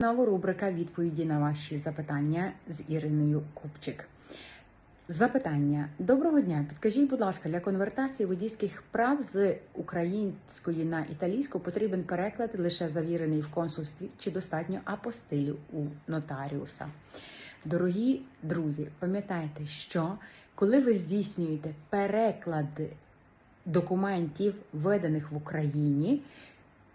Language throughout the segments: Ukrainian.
Знову рубрика відповіді на ваші запитання з Іриною Купчик. Запитання. Доброго дня. Підкажіть, будь ласка, для конвертації водійських прав з української на італійську потрібен переклад лише завірений в консульстві чи достатньо апостилю у нотаріуса? Дорогі друзі, пам'ятайте, що коли ви здійснюєте переклад документів, виданих в Україні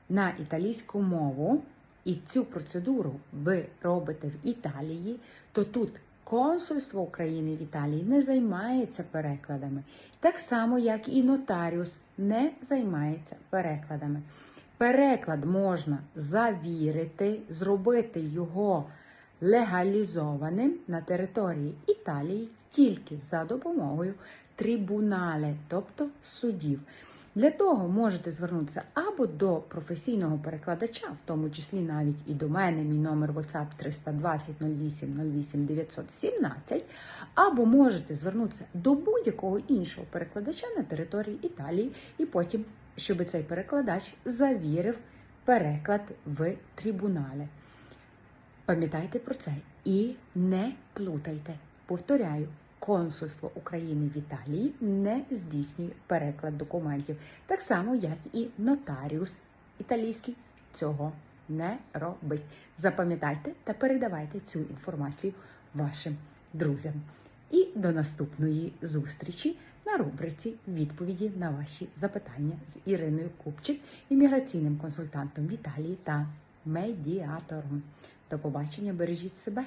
на італійську мову, і цю процедуру ви робите в Італії, то тут консульство України в Італії не займається перекладами, так само як і нотаріус не займається перекладами. Переклад можна завірити, зробити його легалізованим на території Італії тільки за допомогою трибунале, тобто судів. Для того можете звернутися або до професійного перекладача, в тому числі навіть і до мене, мій номер WhatsApp 320 08 08 917, або можете звернутися до будь-якого іншого перекладача на території Італії, і потім, щоб цей перекладач завірив переклад в трибуналі. Пам'ятайте про це і не плутайте. Повторяю, консульство України в Італії не здійснює переклад документів, так само як і нотаріус італійський цього не робить. Запам'ятайте та передавайте цю інформацію вашим друзям. І до наступної зустрічі на рубриці відповіді на ваші запитання з Іриною Купчик, імміграційним консультантом в Італії та медіатором. До побачення, бережіть себе.